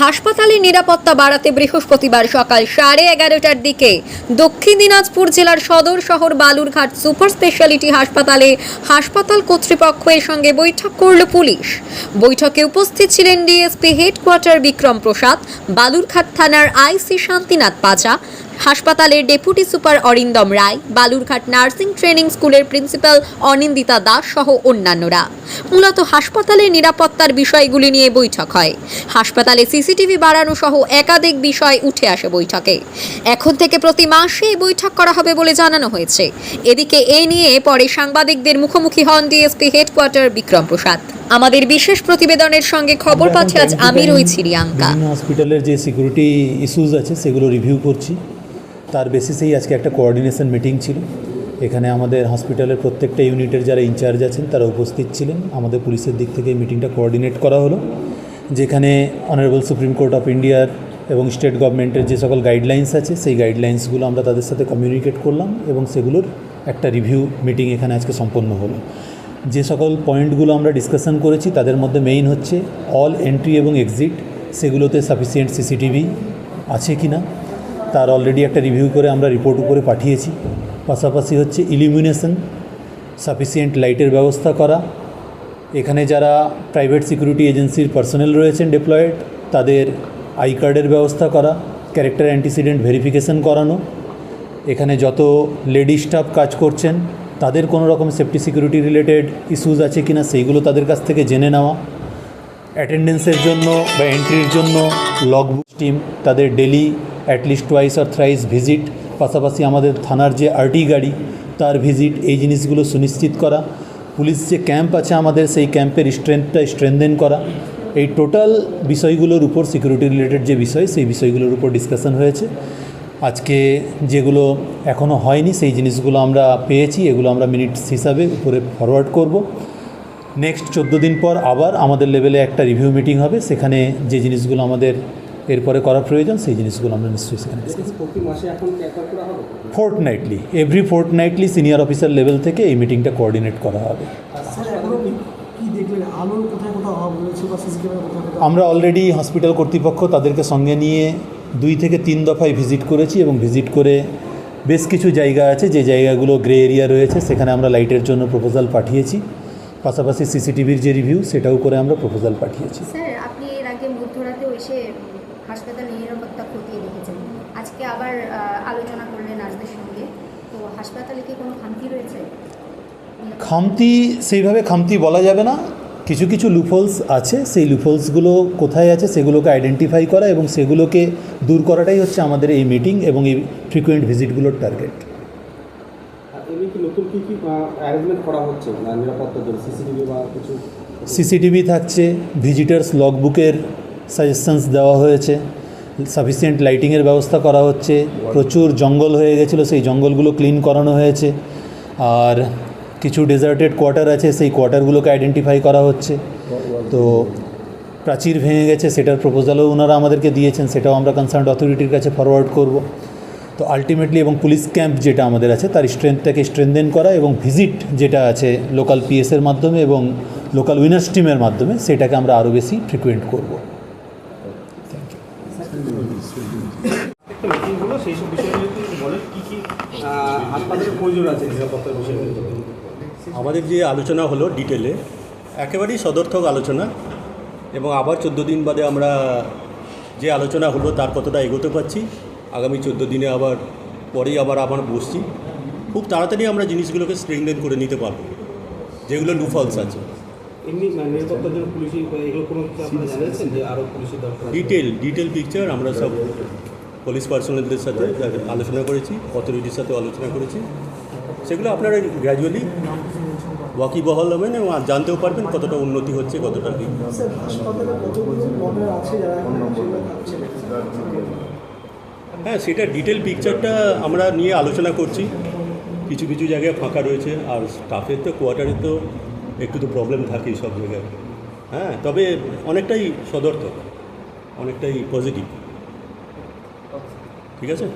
হাসপাতালের নিরাপত্তা বাড়াতে বৃহস্পতিবার সকাল সাড়ে এগারোটার দিকে দক্ষিণ দিনাজপুর জেলার সদর শহর বালুরঘাট সুপার স্পেশালিটি হাসপাতালে হাসপাতাল কর্তৃপক্ষের সঙ্গে বৈঠক করল পুলিশ। বৈঠকে উপস্থিত ছিলেন ডিএসপি হেডকোয়ার্টার বিক্রম প্রসাদ, বালুরঘাট থানার আইসি শান্তিনাথ পাচা হাসপাতালের deputy super Arindam Roy, Balurghat nursing training স্কুলের প্রিন্সিপাল অনিন্দিতা দাস সহ অন্যান্যরা। মূলত হাসপাতালের নিরাপত্তার বিষয়গুলি নিয়ে বৈঠক হয়। হাসপাতালে সিসিটিভি বাড়ানো সহ একাধিক বিষয় উঠে আসে বৈঠকে। এখন থেকে প্রতি মাসে এই বৈঠক করা হবে বলে জানানো হয়েছে। এদিকে এ নিয়ে পরে সাংবাদিকদের মুখোমুখি হন ডিএসপি হেডকোয়ার্টার বিক্রম প্রসাদ। আমাদের বিশেষ প্রতিবেদনের সঙ্গে খবর পাচ্ছে আজ আমি রয়েছি রিয়াঙ্কা হসপিটালের যে সিকিউরিটি ইস্যুস আছে সেগুলো রিভিউ করছি। তার বেসিসেই আজকে একটা কোঅর্ডিনেশন মিটিং ছিল। এখানে আমাদের হসপিটালের প্রত্যেকটা ইউনিটের যারা ইনচার্জ আছেন তারা উপস্থিত ছিলেন। আমাদের পুলিশের দিক থেকে মিটিংটা কোঅর্ডিনেট করা হলো যেখানে অনারেবল সুপ্রিম কোর্ট অফ ইন্ডিয়ার এবং স্টেট গভর্নমেন্টের যে সকল গাইডলাইন্স আছে সেই গাইডলাইন্সগুলো আমরা তাদের সাথে কমিউনিকেট করলাম এবং সেগুলোর একটা রিভিউ মিটিং এখানে আজকে সম্পন্ন হলো। যে সকল পয়েন্টগুলো আমরা ডিসকাশন করেছি, তাদের মধ্যে মেইন হচ্ছে অল এন্ট্রি এবং এক্সিট সেগুলোতে সাফিসিয়েন্ট সিসিটিভি আছে কি না তার অলরেডি একটা রিভিউ করে আমরা রিপোর্ট উপরে পাঠিয়েছি। পাশাপাশি হচ্ছে ইলিমিনেশন সাফিসিয়েন্ট লাইটের ব্যবস্থা করা। এখানে যারা প্রাইভেট সিকিউরিটি এজেন্সির পার্সোনেল রয়েছেন ডিপ্লয়েড তাদের আই কার্ডের ব্যবস্থা করা ক্যারেক্টার অ্যান্টিসিডেন্ট ভেরিফিকেশন করানো। এখানে যত লেডি স্টাফ কাজ করছেন তাদের কোনো রকম সেফটি সিকিউরিটি রিলেটেড ইস্যুস আছে কি না সেইগুলো তাদের কাছ থেকে জেনে নেওয়া। অ্যাটেন্ডেন্সের জন্য বা এন্ট্রির জন্য লগ বুক টিম তাদের ডেলি অ্যাটলিস্ট টুয়াইস আর থ্রাইস ভিজিট পাশাপাশি আমাদের থানার যে আরটি গাড়ি, তার ভিজিট এই জিনিসগুলো সুনিশ্চিত করা। পুলিশ যে ক্যাম্প আছে আমাদের, সেই ক্যাম্পের স্ট্রেংথটা স্ট্রেনদেন করা। এই টোটাল বিষয়গুলোর উপর সিকিউরিটি রিলেটেড যে বিষয়, সেই বিষয়গুলোর উপর ডিসকাশন হয়েছে। আজকে যেগুলো এখনও হয়নি সেই জিনিসগুলো আমরা পেয়েছি এগুলো আমরা মিনিটস হিসাবে উপরে ফরওয়ার্ড করব। নেক্সট চোদ্দ দিন পর আবার আমাদের লেভেলে একটা রিভিউ মিটিং হবে সেখানে যে জিনিসগুলো আমাদের এরপরে করা প্রয়োজন সেই জিনিসগুলো আমরা নিশ্চয়ই সেখানে fortnightly every fortnightly senior officer level থেকে এই মিটিংটা কোঅর্ডিনেট করা হবে। আমরা অলরেডি হসপিটাল কর্তৃপক্ষ তাদেরকে সঙ্গে নিয়ে দুই থেকে তিন দফায় ভিজিট করেছি এবং ভিজিট করে বেশ কিছু জায়গা আছে যে জায়গাগুলো গ্রে এরিয়া রয়েছে সেখানে আমরা লাইটের জন্য প্রপোজাল পাঠিয়েছি। পাশাপাশি সিসিটিভির যে রিভিউ সেটাও করে আমরা প্রপোজাল পাঠিয়েছি। স্যার আপনি এর আগে মধ্যরাতেও এসে হাসপাতালের নিরাপত্তা খতিয়ে দেখেছেন। আজকে আবার আলোচনা করলেন নার্সদের সঙ্গে। তো হাসপাতালে কি কোনো খামতি রয়েছে? খামতি সেইভাবে খামতি বলা যাবে না। কিছু কিছু লুফলস আছে। সেই লুফলসগুলো কোথায় আছে সেগুলোকে আইডেন্টিফাই করা এবং সেগুলোকে দূর করাটাই হচ্ছে আমাদের এই মিটিং এবং এই ফ্রিকুয়েন্ট ভিজিটগুলোর টার্গেট সিসিটিভি থাকছে ভিজিটার্স লগবুকের সাজেশনস দেওয়া হয়েছে সাফিসিয়েন্ট লাইটিংয়ের ব্যবস্থা করা হচ্ছে প্রচুর জঙ্গল হয়ে গেছিল সেই জঙ্গলগুলো ক্লিন করানো হয়েছে। আর কিছু ডেজার্টেড কোয়ার্টার আছে, সেই কোয়ার্টারগুলোকে আইডেন্টিফাই করা হচ্ছে। তো প্রাচীর ভেঙে গেছে, সেটার প্রপোজালও ওনারা আমাদেরকে দিয়েছেন, সেটাও আমরা কনসার্ন অথরিটির কাছে ফরওয়ার্ড করব। তো আলটিমেটলি এবং পুলিশ ক্যাম্প যেটা আমাদের আছে, তার স্ট্রেংথটাকে স্ট্রেনদেন করা এবং ভিজিট যেটা আছে লোকাল পিএসের মাধ্যমে এবং লোকাল উইনার্স টিমের মাধ্যমে, সেটাকে আমরা আরও বেশি ফ্রিকুয়েন্ট করব। সেই সব একটু বলেন, কী কী হাসপাতালের প্রয়োজন আছে নিরাপত্তার বিষয়গুলো। আমাদের যে আলোচনা হলো ডিটেলে একেবারেই সদর্থক আলোচনা এবং আবার চোদ্দ দিন বাদে আমরা যে আলোচনা হলো তার কতটা এগোতে পারছি আগামী চোদ্দ দিনে আবার পরেই আবার আবার বসছি। খুব তাড়াতাড়ি আমরা জিনিসগুলোকে স্ট্রেংথেন করে নিতে পারব যেগুলো লুফলস মানে আছে? ডিটেল ডিটেল পিকচার আমরা সব পুলিশ পার্সোনালদের সাথে আলোচনা করেছি অথরিটির সাথে আলোচনা করেছি। সেগুলো আপনারা গ্র্যাজুয়ালি ওয়াকিবহল হবেন এবং জানতেও পারবেন কতটা উন্নতি হচ্ছে কতটা কি। হ্যাঁ সেটা ডিটেল পিকচারটা আমরা নিয়ে আলোচনা করছি। কিছু কিছু জায়গায় ফাঁকা রয়েছে আর স্টাফের তো কোয়ার্টারে তো একটু তো প্রবলেম থাকেই সব জায়গায়। হ্যাঁ তবে অনেকটাই সদর্থক অনেকটাই পজিটিভ ঠিক আছে?